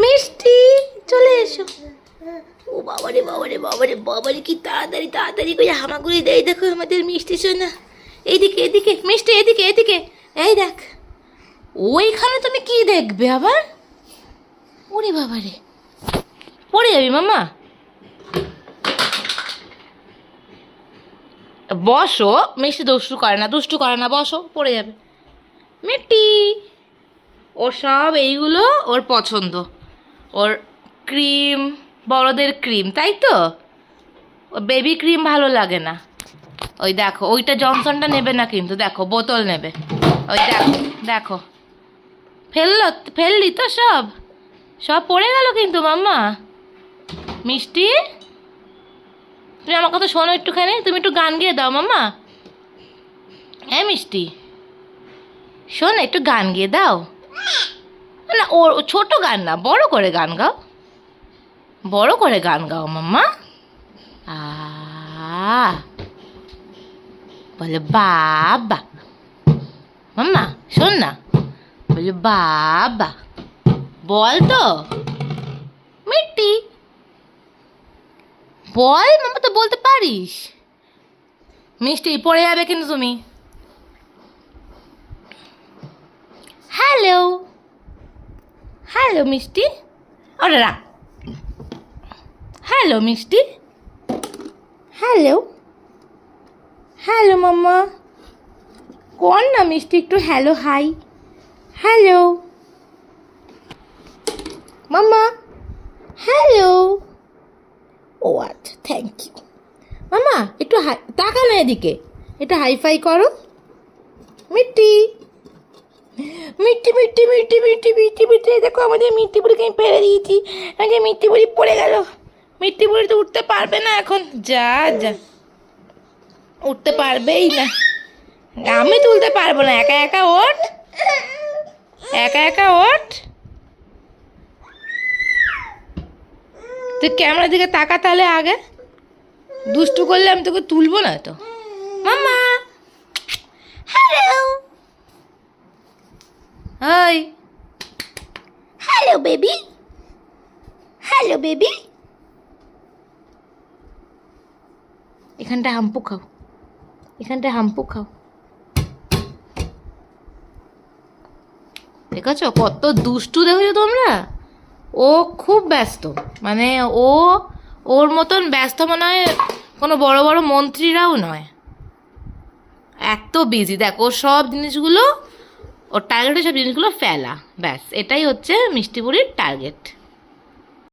মিষ্টি, চলে এসো। ও বাবারে বাবারে বাবারে বাবারে, কি তাড়াতাড়ি তাড়াতাড়ি করে হামাগুড়ি দেয় দেখো আমাদের মিষ্টি শোনা এইদিকে এদিকে মিষ্টি এদিকে এদিকে এই দেখ, ওইখানে তুমি কি দেখবে আবার? ওরে বাবারে। পড়ে যাবি মামা বসো, মিষ্টি দুষ্টু করে না, দুষ্টু করে না, বসো, পড়ে যাবে। মিষ্টি, ওর সব এইগুলো ওর পছন্দ। ওর ক্রিম, বড়দের ক্রিম, তাই তো? বেবি ক্রিম ভালো লাগে না। ওই দেখো, ওইটা জনসনটা নেবে না কিন্তু, দেখো, বোতল নেবে। ওই দেখো দেখো। ফেলল, ফেললি তো সব। সব পড়ে গেল কিন্তু, মাম্মা। মিষ্টি? তুমি আমার কথা শোনো একটুখানি, তুমি একটু গান গিয়ে দাও, মাম্মা। হ্যাঁ মিষ্টি? শোন, একটু গান গিয়ে দাও। না, ও ছোট গান না, বড় করে গান গাও। বড় করে গান গাও, মাম্মা। আ, বলে, বাবা। মাম্মা, শোন না। বলে, বাবা। বল তো। মিট্টি। বল, মাম্মা, তো বলতে পারিস। মিষ্টি, পড়ে যাবে কিন্তু তুমি হ্যালো হ্যালো মিষ্টি ওরে রাখ হ্যালো মিষ্টি হ্যালো হ্যালো মাম্মা কর না মিষ্টি একটু হ্যালো হাই হ্যালো মাম্মা হ্যালো ও আচ্ছা থ্যাংক ইউ মামা একটু হাই তাকা না এদিকে। একটু হাইফাই করো। মিট্টি মিট্টি মিট্টি মিট্টি মিট্টি মিট্টি মিট্টি দেখো আমাদের মিট্টি বুড়িকে আমি ফেলে দিয়েছি। আগে মিট্টি বুড়ি পড়ে গেল। মিট্টি বুড়ি তো উঠতে পারবে না এখন। যা যা। উঠতে পারবেই না। আমি তুলতে পারব না। একা একা ওঠ। একা একা ওঠ। তুই ক্যামেরার দিকে তাকা তাহলে আগে। দুষ্টু করলে আমি তোকে তুলবো না তো। মামা hello hi hello baby hello baby এখানটা হাম্পু খাও। এখানটা হাম্পু খাও। ঠিক আছে কত দুষ্টু দেখেছ তোমরা? ও খুব ব্যস্ত। মানে ও ওর মতন ব্যস্ত মনে হয় কোনো বড় বড় মন্ত্রীরাও নয়। এত বিজি দেখো ওর সব জিনিসগুলো ওর টার্গেটের সব জিনিসগুলো ফেলা ব্যাস এটাই হচ্ছে মিষ্টি বুড়ির টার্গেট